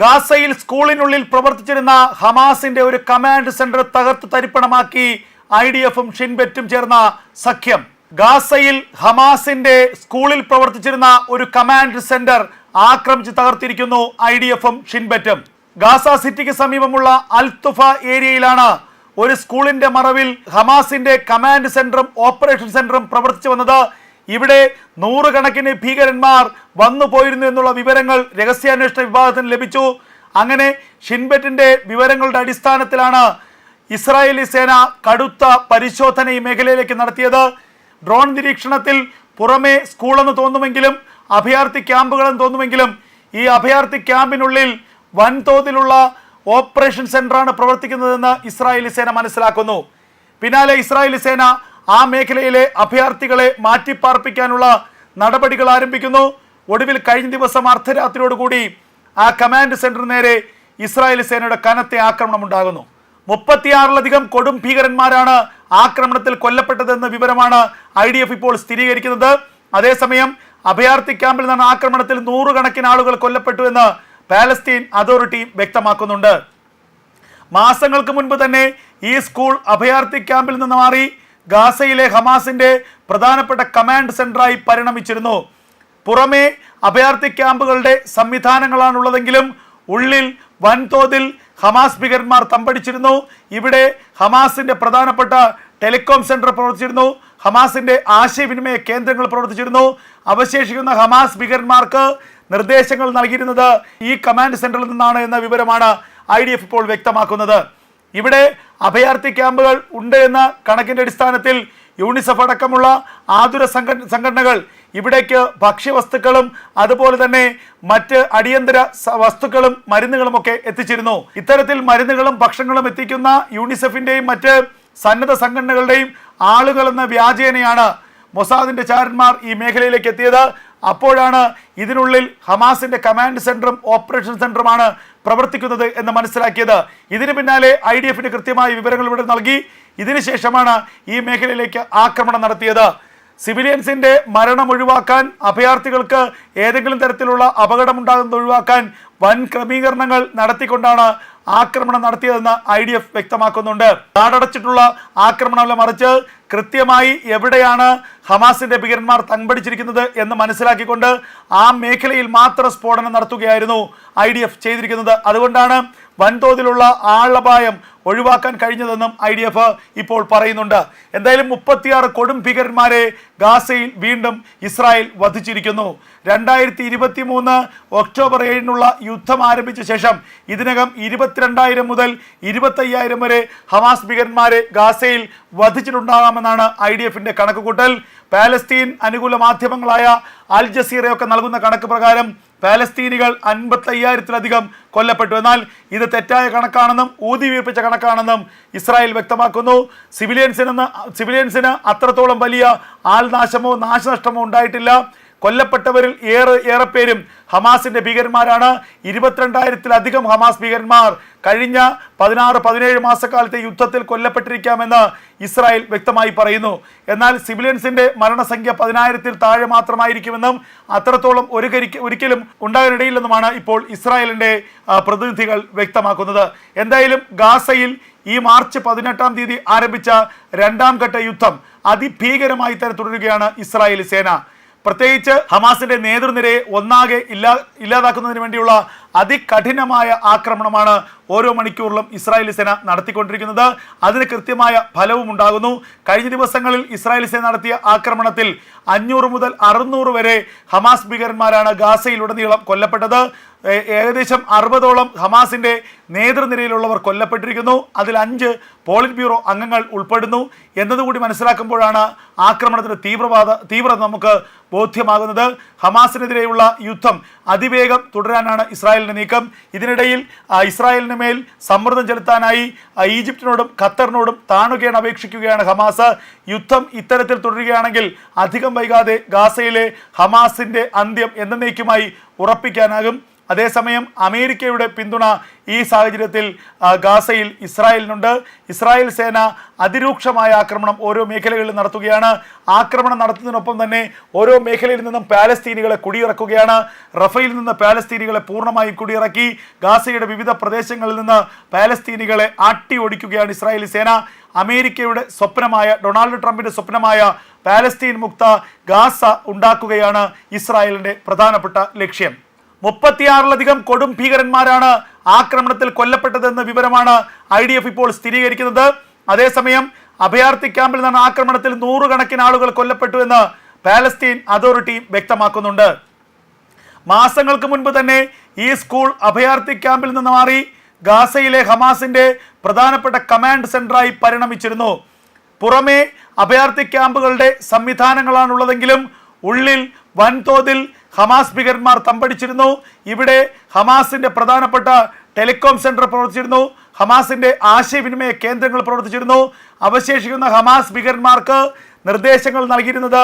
ഗാസയിൽ സ്കൂളിനുള്ളിൽ പ്രവർത്തിച്ചിരുന്ന ഹമാസിന്റെ ഒരു കമാൻഡ് സെന്റർ തകർത്ത് തരിപ്പണമാക്കി ഐ ഡി എഫും ഷിൻബെറ്റും ചേർന്ന സഖ്യം. ഗാസയിൽ ഹമാസിന്റെ സ്കൂളിൽ പ്രവർത്തിച്ചിരുന്ന ഒരു കമാൻഡ് സെന്റർ ആക്രമിച്ച് തകർത്തിരിക്കുന്നു ഐ ഡി എഫും ഷിൻബെറ്റും. ഗാസ സിറ്റിക്ക് സമീപമുള്ള അൽത്തുഫ ഏരിയയിലാണ് ഒരു സ്കൂളിന്റെ മറവിൽ ഹമാസിന്റെ കമാൻഡ് സെന്ററും ഓപ്പറേഷൻ സെന്ററും പ്രവർത്തിച്ചു വന്നത് ഇവിടെ നൂറുകണക്കിന് ഭീകരന്മാർ വന്നു പോയിരുന്നു എന്നുള്ള വിവരങ്ങൾ രഹസ്യാന്വേഷണ വിഭാഗത്തിന് ലഭിച്ചു. അങ്ങനെ ഷിൻബെറ്റിന്റെ വിവരങ്ങളുടെ അടിസ്ഥാനത്തിലാണ് ഇസ്രായേലി സേന കടുത്ത പരിശോധന ഈ മേഖലയിലേക്ക് നടത്തിയത്. ഡ്രോൺ നിരീക്ഷണത്തിൽ പുറമെ സ്കൂളെന്ന് തോന്നുമെങ്കിലും അഭയാർത്ഥി ക്യാമ്പുകളെന്ന് തോന്നുമെങ്കിലും ഈ അഭയാർത്ഥി ക്യാമ്പിനുള്ളിൽ വൻതോതിലുള്ള ഓപ്പറേഷൻ സെന്ററാണ് പ്രവർത്തിക്കുന്നതെന്ന് ഇസ്രായേലി സേന മനസ്സിലാക്കുന്നു. പിന്നാലെ ഇസ്രായേലി സേന ആ മേഖലയിലെ അഭയാർത്ഥികളെ മാറ്റിപ്പാർപ്പിക്കാനുള്ള നടപടികൾ ആരംഭിക്കുന്നു. ഒടുവിൽ കഴിഞ്ഞ ദിവസം അർദ്ധരാത്രിയോടുകൂടി ആ കമാൻഡ് സെന്റർ നേരെ ഇസ്രായേൽ സേനയുടെ കനത്ത ആക്രമണം ഉണ്ടാകുന്നു. മുപ്പത്തിയാറിലധികം കൊടും ഭീകരന്മാരാണ് ആക്രമണത്തിൽ കൊല്ലപ്പെട്ടതെന്ന വിവരമാണ് ഐ ഡി എഫ് ഇപ്പോൾ സ്ഥിരീകരിക്കുന്നത്. അതേസമയം അഭയാർത്ഥി ക്യാമ്പിൽ നടന്ന ആക്രമണത്തിൽ നൂറുകണക്കിന് ആളുകൾ കൊല്ലപ്പെട്ടു എന്ന് പാലസ്തീൻ അതോറിറ്റി വ്യക്തമാക്കുന്നുണ്ട്. മാസങ്ങൾക്ക് മുൻപ് തന്നെ ഈ സ്കൂൾ അഭയാർത്ഥി ക്യാമ്പിൽ നിന്ന് മാറി ഗാസയിലെ ഹമാസിന്റെ പ്രധാനപ്പെട്ട കമാൻഡ് സെന്ററായി പരിണമിച്ചിരുന്നു. പുറമേ അഭയാർത്ഥി ക്യാമ്പുകളുടെ സംവിധാനങ്ങളാണുള്ളതെങ്കിലും ഉള്ളിൽ വൻതോതിൽ ഹമാസ് ഭീകരന്മാർ തമ്പടിച്ചിരുന്നു. ഇവിടെ ഹമാസിന്റെ പ്രധാനപ്പെട്ട ടെലികോം സെന്റർ പ്രവർത്തിച്ചിരുന്നു. ഹമാസിന്റെ ആശയവിനിമയ കേന്ദ്രങ്ങൾ പ്രവർത്തിച്ചിരുന്നു. അവശേഷിക്കുന്ന ഹമാസ് ഭീകരന്മാർക്ക് നിർദ്ദേശങ്ങൾ നൽകിയിരുന്നത് ഈ കമാൻഡ് സെന്ററിൽ നിന്നാണ് എന്ന വിവരമാണ് ഐ ഇപ്പോൾ വ്യക്തമാക്കുന്നത്. ഇവിടെ അഭയാർത്ഥി ക്യാമ്പുകൾ ഉണ്ട് എന്ന കണക്കിന്റെ അടിസ്ഥാനത്തിൽ യൂണിസെഫ് അടക്കമുള്ള ആതുര സംഘ സംഘടനകൾ ഇവിടേക്ക് ഭക്ഷ്യവസ്തുക്കളും അതുപോലെ തന്നെ മറ്റ് അടിയന്തര വസ്തുക്കളും മരുന്നുകളുമൊക്കെ എത്തിച്ചിരുന്നു. ഇത്തരത്തിൽ മരുന്നുകളും ഭക്ഷണങ്ങളും എത്തിക്കുന്ന യൂണിസെഫിന്റെയും മറ്റ് സന്നദ്ധ സംഘടനകളുടെയും ആളുകളെന്ന വ്യാജേനയാണ് മൊസാദിന്റെ ചാരന്മാർ ഈ മേഖലയിലേക്ക് എത്തിയത്. അപ്പോഴാണ് ഇതിനുള്ളിൽ ഹമാസിന്റെ കമാൻഡ് സെന്ററും ഓപ്പറേഷൻ സെന്ററുമാണ് പ്രവർത്തിക്കുന്നത് എന്ന് മനസ്സിലാക്കിയത്. ഇതിന് പിന്നാലെ ഐ ഡി എഫിന് കൃത്യമായ വിവരങ്ങൾ ഇവിടെ നൽകി. ഇതിനുശേഷമാണ് ഈ മേഖലയിലേക്ക് ആക്രമണം നടത്തിയത്. സിവിലിയൻസിന്റെ മരണം ഒഴിവാക്കാൻ അഭയാർത്ഥികൾക്ക് ഏതെങ്കിലും തരത്തിലുള്ള അപകടമുണ്ടാകുന്നത് ഒഴിവാക്കാൻ വൻ ക്രമീകരണങ്ങൾ നടത്തിക്കൊണ്ടാണ് ആക്രമണം നടത്തിയതെന്ന് ഐ ഡി എഫ് വ്യക്തമാക്കുന്നുണ്ട്. നാടടച്ചിട്ടുള്ള ആക്രമണമല്ല മറിച്ച് കൃത്യമായി എവിടെയാണ് ഹമാസിന്റെ ഭീകരന്മാർ തമ്പടിച്ചിരിക്കുന്നത് എന്ന് മനസ്സിലാക്കിക്കൊണ്ട് ആ മേഖലയിൽ മാത്രം സ്ഫോടനം നടത്തുകയായിരുന്നു ഐ ഡി എഫ് ചെയ്തിരിക്കുന്നത്. അതുകൊണ്ടാണ് വൻതോതിലുള്ള ആളപായം ഒഴിവാക്കാൻ കഴിഞ്ഞതെന്നും ഐ ഡി എഫ് ഇപ്പോൾ പറയുന്നുണ്ട്. എന്തായാലും മുപ്പത്തിയാറ് കൊടും ഭീകരന്മാരെ ഗാസയിൽ വീണ്ടും ഇസ്രായേൽ വധിച്ചിരിക്കുന്നു. രണ്ടായിരത്തി ഇരുപത്തി മൂന്ന് ഒക്ടോബർ ഏഴിനുള്ള യുദ്ധം ആരംഭിച്ച ശേഷം ഇതിനകം ഇരുപത്തിരണ്ടായിരം മുതൽ ഇരുപത്തയ്യായിരം വരെ ഹമാസ് ഭീകരന്മാരെ ഗാസയിൽ വധിച്ചിട്ടുണ്ടാകാമെന്നാണ് ഐ ഡി എഫിന്റെ കണക്കുകൂട്ടൽ. പാലസ്തീൻ അനുകൂല മാധ്യമങ്ങളായ അൽ ജസീറയൊക്കെ നൽകുന്ന കണക്ക് പ്രകാരം പാലസ്തീനികൾ അൻപത്തയ്യായിരത്തിലധികം കൊല്ലപ്പെട്ടു. എന്നാൽ ഇത് തെറ്റായ കണക്കാണെന്നും ഊതി വീർപ്പിച്ച കണക്കാണെന്നും ഇസ്രായേൽ വ്യക്തമാക്കുന്നു. സിവിലിയൻസിന് സിവിലിയൻസിന് അത്രത്തോളം വലിയ ആൾനാശമോ നാശനഷ്ടമോ ഉണ്ടായിട്ടില്ല. കൊല്ലപ്പെട്ടവരിൽ ഏറെ ഏറെ പേരും ഹമാസിന്റെ ഭീകരന്മാരാണ്. ഇരുപത്തിരണ്ടായിരത്തിലധികം ഹമാസ് ഭീകരന്മാർ കഴിഞ്ഞ പതിനാറ് പതിനേഴ് മാസക്കാലത്തെ യുദ്ധത്തിൽ കൊല്ലപ്പെട്ടിരിക്കാമെന്ന് ഇസ്രായേൽ വ്യക്തമായി പറയുന്നു. എന്നാൽ സിവിലിയൻസിന്റെ മരണസംഖ്യ പതിനായിരത്തിൽ താഴെ മാത്രമായിരിക്കുമെന്നും അത്രത്തോളം ഒരു ഒരിക്കലും ഉണ്ടാകാനിടയില്ലെന്നുമാണ് ഇപ്പോൾ ഇസ്രായേലിന്റെ പ്രതിനിധികൾ വ്യക്തമാക്കുന്നത്. എന്തായാലും ഗാസയിൽ ഈ മാർച്ച് പതിനെട്ടാം തീയതി ആരംഭിച്ച രണ്ടാം ഘട്ട യുദ്ധം അതിഭീകരമായി തന്നെ തുടരുകയാണ് ഇസ്രായേലി സേന. പ്രത്യേകിച്ച് ഹമാസിന്റെ നേതൃനിരയെ ഒന്നാകെ ഇല്ലാ ഇല്ലാതാക്കുന്നതിന് വേണ്ടിയുള്ള അതികഠിനമായ ആക്രമണമാണ് ഓരോ മണിക്കൂറിലും ഇസ്രായേലി സേന നടത്തിക്കൊണ്ടിരിക്കുന്നത്. അതിന് കൃത്യമായ ഫലവും ഉണ്ടാകുന്നു. കഴിഞ്ഞ ദിവസങ്ങളിൽ ഇസ്രായേലി സേന നടത്തിയ ആക്രമണത്തിൽ അഞ്ഞൂറ് മുതൽ അറുന്നൂറ് വരെ ഹമാസ് ഭീകരന്മാരാണ് ഗാസയിലുടനീളം കൊല്ലപ്പെട്ടത്. ഏകദേശം അറുപതോളം ഹമാസിന്റെ നേതൃനിരയിലുള്ളവർ കൊല്ലപ്പെട്ടിരിക്കുന്നു. അതിൽ അഞ്ച് പോളിറ്റ് ബ്യൂറോ അംഗങ്ങൾ ഉൾപ്പെടുന്നു. എന്നതുകൂടി മനസ്സിലാക്കുമ്പോഴാണ് ആക്രമണത്തിന്റെ തീവ്രവാദ തീവ്രത നമുക്ക് ബോധ്യമാകുന്നത്. ഹമാസിനെതിരെയുള്ള യുദ്ധം അതിവേഗം തുടരാനാണ് ഇസ്രായേലിന്റെ നീക്കം ഇതിനിടയിൽ ഇസ്രായേലിന് മേൽ സമ്മർദ്ദം ചെലുത്താനായി ഈജിപ്തിനോടും ഖത്തറിനോടും താണുകയാണ് അപേക്ഷിക്കുകയാണ് ഹമാസ്. യുദ്ധം ഇത്തരത്തിൽ തുടരുകയാണെങ്കിൽ അധികം വൈകാതെ ഗാസയിലെ ഹമാസിന്റെ അന്ത്യം എന്നേക്കുമായി ഉറപ്പിക്കാനാകും. അതേസമയം അമേരിക്കയുടെ പിന്തുണ ഈ സാഹചര്യത്തിൽ ഗാസയിൽ ഇസ്രായേലിനുണ്ട്. ഇസ്രായേൽ സേന അതിരൂക്ഷമായ ആക്രമണം ഓരോ മേഖലകളിൽ നടത്തുകയാണ്. ആക്രമണം നടത്തുന്നതിനൊപ്പം തന്നെ ഓരോ മേഖലയിൽ നിന്നും പാലസ്തീനികളെ കുടിയിറക്കുകയാണ്. റഫയിൽ നിന്ന് പാലസ്തീനികളെ പൂർണമായും കുടിയിറക്കി. ഗാസയുടെ വിവിധ പ്രദേശങ്ങളിൽ നിന്ന് പാലസ്തീനികളെ ആട്ടി ഓടിക്കുകയാണ് ഇസ്രായേലി സേന. അമേരിക്കയുടെ സ്വപ്നമായ ഡൊണാൾഡ് ട്രംപിന്റെ സ്വപ്നമായ പാലസ്തീൻ മുക്ത ഗാസ ഉണ്ടാക്കുകയാണ് ഇസ്രായേലിന്റെ പ്രധാനപ്പെട്ട ലക്ഷ്യം. മുപ്പത്തിയാറിലധികം കൊടും ഭീകരന്മാരാണ് ആക്രമണത്തിൽ കൊല്ലപ്പെട്ടതെന്ന വിവരമാണ് ഐ ഡി എഫ് ഇപ്പോൾ സ്ഥിരീകരിക്കുന്നത്. അതേസമയം അഭയാർത്ഥി ക്യാമ്പിൽ നടന്ന ആക്രമണത്തിൽ നൂറുകണക്കിന് ആളുകൾ കൊല്ലപ്പെട്ടു എന്ന് പാലസ്തീൻ അതോറിറ്റി വ്യക്തമാക്കുന്നുണ്ട്. മാസങ്ങൾക്ക് മുൻപ് തന്നെ ഈ സ്കൂൾ അഭയാർത്ഥി ക്യാമ്പിൽ നിന്ന് മാറി ഗാസയിലെ ഹമാസിന്റെ പ്രധാനപ്പെട്ട കമാൻഡ് സെന്ററായി പരിണമിച്ചിരുന്നു. പുറമേ അഭയാർത്ഥി ക്യാമ്പുകളുടെ സംവിധാനങ്ങളാണുള്ളതെങ്കിലും ഉള്ളിൽ വൻതോതിൽ ഹമാസ് ഭീകരന്മാർ തമ്പടിച്ചിരുന്നു. ഇവിടെ ഹമാസിന്റെ പ്രധാനപ്പെട്ട ടെലികോം സെന്റർ പ്രവർത്തിച്ചിരുന്നു. ഹമാസിന്റെ ആശയവിനിമയ കേന്ദ്രങ്ങൾ പ്രവർത്തിച്ചിരുന്നു. അവശേഷിക്കുന്ന ഹമാസ് ഭീകരന്മാർക്ക് നിർദ്ദേശങ്ങൾ നൽകിയിരുന്നത്